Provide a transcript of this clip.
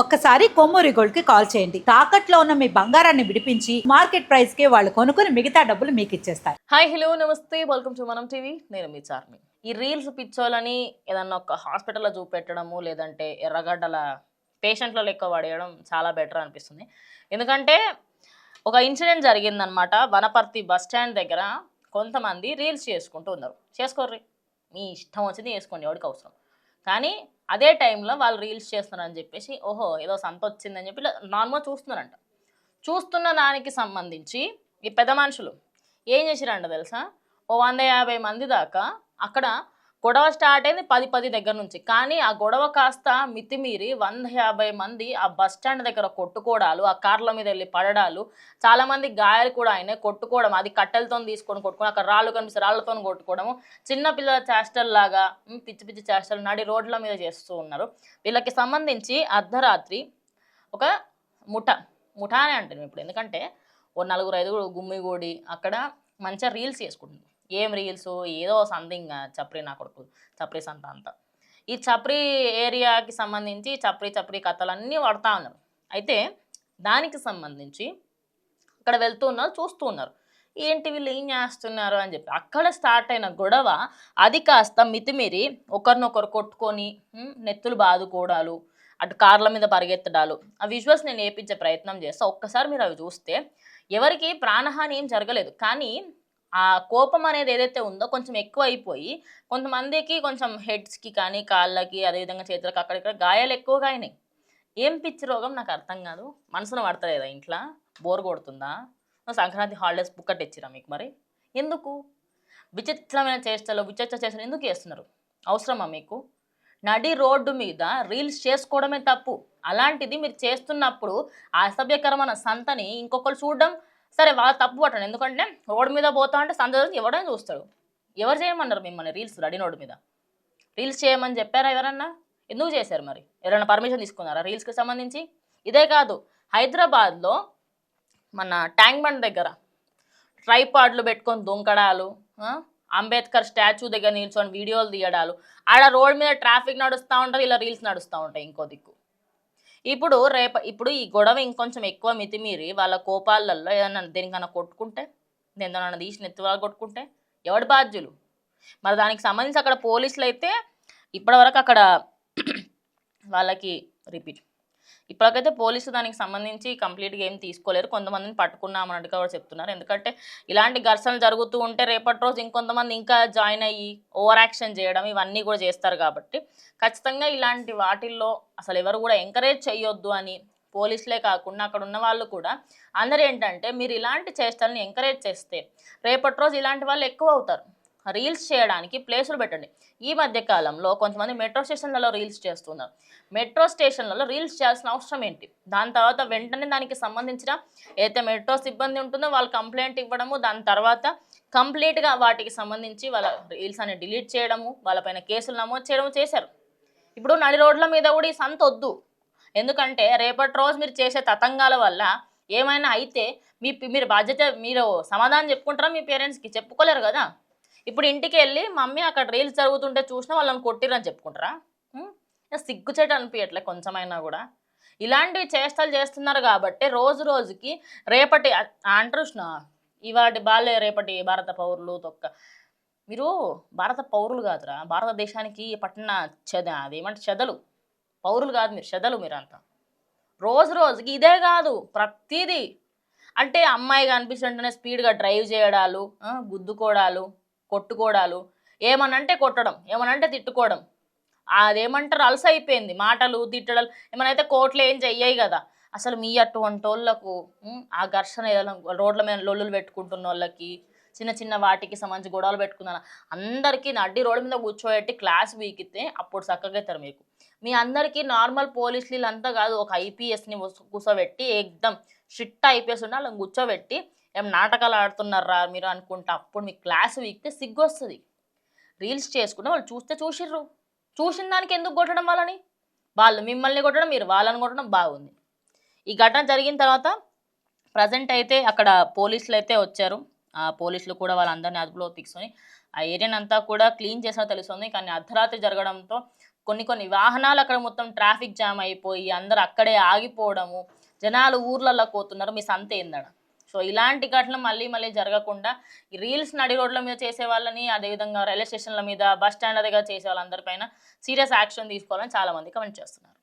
ఒక్కసారి కొమ్మూరి గోల్డ్కి కాల్ చేయండి. తాకట్లో ఉన్న మీ బంగారాన్ని విడిపించి మార్కెట్ ప్రైస్కి వాళ్ళు కొనుక్కుని మిగతా డబ్బులు మీకు ఇచ్చేస్తారు. హాయ్ హలో నమస్తే. Welcome to Manam TV. నేను మీ చార్మి. ఈ రీల్స్ పిచ్చోలని ఏదన్నా ఒక హాస్పిటల్లో చూపెట్టడము లేదంటే ఎర్రగడ్డల పేషెంట్లలో లెక్క పడేయడం చాలా బెటర్ అనిపిస్తుంది. ఎందుకంటే ఒక ఇన్సిడెంట్ జరిగిందనమాట వనపర్తి బస్ స్టాండ్ దగ్గర కొంతమంది రీల్స్ చేసుకుంటూ ఉన్నారు. చేసుకోర్రి. మీ ఇష్టం వచ్చింది చేసుకోండి ఎవరికి అవసరం? కానీ అదే టైంలో వాళ్ళు రీల్స్ చేస్తున్నారని చెప్పేసి ఓహో ఏదో సంత వచ్చిందని చెప్పి నార్మల్ చూస్తున్నారంట. చూస్తున్న దానికి సంబంధించి ఈ పెద్ద మనుషులు ఏం చేసిరంట తెలుసా? ఓ వంద యాభై మంది దాకా అక్కడ గొడవ స్టార్ట్ అయింది పది పది దగ్గర నుంచి. కానీ ఆ గొడవ కాస్త మితిమీరి వంద యాభై మంది ఆ బస్ స్టాండ్ దగ్గర కొట్టుకోవడాలు ఆ కార్ల మీద వెళ్ళి పడడాలు చాలా మంది గాయాలు కూడా అయినాయి. కొట్టుకోవడం అది కట్టెలతో తీసుకొని కొట్టుకోవడం అక్కడ రాళ్ళు కనిపిస్తే రాళ్ళతో కొట్టుకోవడము. చిన్నపిల్లల చేష్టల్లాగా పిచ్చి పిచ్చి చేష్టలు నడి రోడ్ల మీద చేస్తూ ఉన్నారు. వీళ్ళకి సంబంధించి అర్ధరాత్రి ఒక ముఠ ముఠానే అంటాను ఇప్పుడు. ఎందుకంటే ఓ నలుగురు ఐదుగురు గుమ్మిగూడి అక్కడ మంచిగా రీల్స్ చేసుకుంటుంది ఏం రీల్స్ ఏదో సంథింగ్ చప్రి నా కొడుకు చప్రి సంత అంతా. ఈ చప్రి ఏరియాకి సంబంధించి చప్రి చప్రి కథలన్నీ పడతా ఉన్నారు. అయితే దానికి సంబంధించి అక్కడ వెళ్తూ ఉన్నారు చూస్తూ ఉన్నారు. ఏంటి వీళ్ళు ఏం చేస్తున్నారు అని చెప్పి. అక్కడ స్టార్ట్ అయిన గొడవ అది కాస్త మితిమీరి ఒకరినొకరు కొట్టుకొని నెత్తులు బాదుకోవడాలు అటు కార్ల మీద పరిగెత్తడాలు ఆ విజువల్స్ నేను వేయించే ప్రయత్నం చేస్తా. ఒక్కసారి మీరు అవి చూస్తే ఎవరికి ప్రాణహాని ఏం జరగలేదు. కానీ ఆ కోపం అనేది ఏదైతే ఉందో కొంచెం ఎక్కువ అయిపోయి కొంతమందికి కొంచెం హెడ్స్కి కానీ కాళ్ళకి అదేవిధంగా చేతులకు అక్కడిక్కడ గాయాలు ఎక్కువగా అయినాయి. ఏం పిచ్చి రోగం? నాకు అర్థం కాదు. మనసును పడతలేదా ఇంట్లో? బోర్ కొడుతుందా? సంక్రాంతి హాలిడేస్ బుక్ ఇచ్చిరా మీకు మరి? ఎందుకు? విచిత్రమైన చేష్టలు విచిత్ర చేష్టలు ఎందుకు చేస్తున్నారు? అవసరమా మీకు? నడి రోడ్డు మీద రీల్స్ చేసుకోవడమే తప్పు. అలాంటిది మీరు చేస్తున్నప్పుడు అసభ్యకరమైన సంతని ఇంకొకరు చూడడం సరే వాళ్ళ తప్పు పట్టండి. ఎందుకంటే రోడ్డు మీద పోతా అంటే సంత ఎవడైనా చూస్తాడు. ఎవరు చేయమన్నారు మిమ్మల్ని రీల్స్ రెడీ రోడ్డు మీద? రీల్స్ చేయమని చెప్పారా ఎవరన్నా? ఎందుకు చేశారు మరి? ఎవరైనా పర్మిషన్ తీసుకున్నారా రీల్స్కి సంబంధించి? ఇదే కాదు హైదరాబాద్లో మన ట్యాంక్ బండ్ దగ్గర ట్రైపాడ్లు పెట్టుకొని దొంకడాలు అంబేద్కర్ స్టాచ్యూ దగ్గర నిల్చొని వీడియోలు తీయడాలు ఆడ రోడ్ మీద ట్రాఫిక్ నడుస్తూ ఉంటుంది ఇలా రీల్స్ నడుస్తూ ఉంటాయి ఇంకో దిక్కు. ఇప్పుడు రేప ఇప్పుడు ఈ గొడవ ఇంకొంచెం ఎక్కువ మితిమీరి వాళ్ళ కోపాలలో ఏదన్నా దేనికన్నా కొట్టుకుంటే దేనికన్నా తీసి నెత్తి వాళ్ళు కొట్టుకుంటే ఎవడు బాధ్యులు? మరి దానికి సంబంధించి అక్కడ పోలీసులు అయితే ఇప్పటివరకు అక్కడ వాళ్ళకి రిపీట్ ఇప్పటికైతే పోలీసు దానికి సంబంధించి కంప్లీట్గా ఏం తీసుకోలేరు. కొంతమందిని పట్టుకున్నామన్నట్టుగా కూడా చెప్తున్నారు. ఎందుకంటే ఇలాంటి ఘర్షణలు జరుగుతూ ఉంటే రేపటి రోజు ఇంకొంతమంది ఇంకా జాయిన్ అయ్యి ఓవర్ యాక్షన్ చేయడం ఇవన్నీ కూడా చేస్తారు కాబట్టి ఖచ్చితంగా ఇలాంటి వాటిల్లో అసలు ఎవరు కూడా ఎంకరేజ్ చేయొద్దు అని పోలీసులే కాకుండా అక్కడ ఉన్న వాళ్ళు కూడా అందరూ ఏంటంటే మీరు ఇలాంటి చేష్టలను ఎంకరేజ్ చేస్తే రేపటి రోజు ఇలాంటి వాళ్ళు ఎక్కువ అవుతారు. రీల్స్ చేయడానికి ప్లేసులు పెట్టండి. ఈ మధ్య కాలంలో కొంతమంది మెట్రో స్టేషన్లలో రీల్స్ చేస్తున్నారు. మెట్రో స్టేషన్లలో రీల్స్ చేయాల్సిన అవసరం ఏంటి? దాని తర్వాత వెంటనే దానికి సంబంధించిన ఏదైతే మెట్రో సిబ్బంది ఉంటుందో వాళ్ళు కంప్లైంట్ ఇవ్వడము దాని తర్వాత కంప్లీట్గా వాటికి సంబంధించి వాళ్ళ రీల్స్ అని డిలీట్ చేయడము వాళ్ళపైన కేసులు నమోదు చేయడము చేశారు. ఇప్పుడు నడి రోడ్ల మీద కూడా ఈ సంత వద్దు. ఎందుకంటే రేపటి రోజు మీరు చేసే తతంగాల వల్ల ఏమైనా అయితే మీ మీరు బాధ్యత మీరు సమాధానం చెప్పుకుంటారా మీ పేరెంట్స్కి? చెప్పుకోలేరు కదా. ఇప్పుడు ఇంటికి వెళ్ళి మమ్మీ అక్కడ రీల్స్ జరుగుతుంటే చూసినా వాళ్ళని కొట్టిరని చెప్పుకుంటారా? సిగ్గుచేట అనిపించట్లే కొంచెమైనా కూడా. ఇలాంటివి చేష్టలు చేస్తున్నారు కాబట్టి రోజు రోజుకి రేపటి ఆ- ఇవాటి బాలే రేపటి భారత పౌరులు తొక్క. మీరు భారత పౌరులు కాదురా భారతదేశానికి పట్టిన చెద అదేమంటే చెదలు. పౌరులు కాదు మీరు చెదలు మీరంతా. రోజు రోజుకి ఇదే కాదు ప్రతిదీ. అంటే అమ్మాయి కనిపిస్తుంటేనే స్పీడ్గా డ్రైవ్ చేయడాలు గుద్దుకోవడాలు కొట్టుకోవడాలు ఏమనంటే కొట్టడం ఏమనంటే తిట్టుకోవడం. అదేమంటారు? అలస అయిపోయింది. మాటలు తిట్టడాలు ఏమనైతే కోట్లు ఏం చెయ్యాయి కదా. అసలు మీ అటువంటి వాళ్ళకు ఆ ఘర్షణ ఏదైనా రోడ్ల మీద లొల్లులు పెట్టుకుంటున్న వాళ్ళకి చిన్న చిన్న వాటికి సంబంధించి గొడవలు పెట్టుకున్నాను అందరికీ నడ్డి రోడ్డు మీద కూర్చోబెట్టి క్లాస్ వీకితే అప్పుడు చక్కగా మీకు. మీ అందరికీ నార్మల్ పోలీసులు వీళ్ళంతా కాదు ఒక ఐపీఎస్ని కూర్చోబెట్టి ఎగ్దం స్ట్రిక్ట్ ఐపీఎస్ ఉన్న వాళ్ళని కూర్చోబెట్టి ఏం నాటకాలు ఆడుతున్నారా మీరు? అనుకుంటే. అప్పుడు మీకు క్లాస్ వీక్తే సిగ్గు వస్తుంది రీల్స్ చేసుకుంటే వాళ్ళు చూస్తే చూసిర్రు. చూసిన దానికి ఎందుకు కొట్టడం వాళ్ళని? వాళ్ళు మిమ్మల్ని కొట్టడం మీరు వాళ్ళని కొట్టడం బాగుంది. ఈ ఘటన జరిగిన తర్వాత ప్రజెంట్ అయితే అక్కడ పోలీసులు అయితే వచ్చారు. ఆ పోలీసులు కూడా వాళ్ళందరినీ అదుపులో తీసుకొని ఆ ఏరియాని అంతా కూడా క్లీన్ చేసినా తెలుస్తుంది. కానీ అర్ధరాత్రి జరగడంతో కొన్ని కొన్ని వాహనాలు అక్కడ మొత్తం ట్రాఫిక్ జామ్ అయిపోయి అందరు అక్కడే ఆగిపోవడము జనాలు ఊర్లలో పోతున్నారు మీ సంత ఏందడ? సో ఇలాంటి ఘటనలు మళ్ళీ మళ్ళీ జరగకుండా ఈ రీల్స్ నడి రోడ్ల మీద చేసే వాళ్ళని అదేవిధంగా రైల్వే స్టేషన్ల మీద బస్ స్టాండ్ల దగ్గర చేసే వాళ్ళందరిపైన సీరియస్ యాక్షన్ తీసుకోవాలని చాలామంది కమెంట్ చేస్తున్నారు.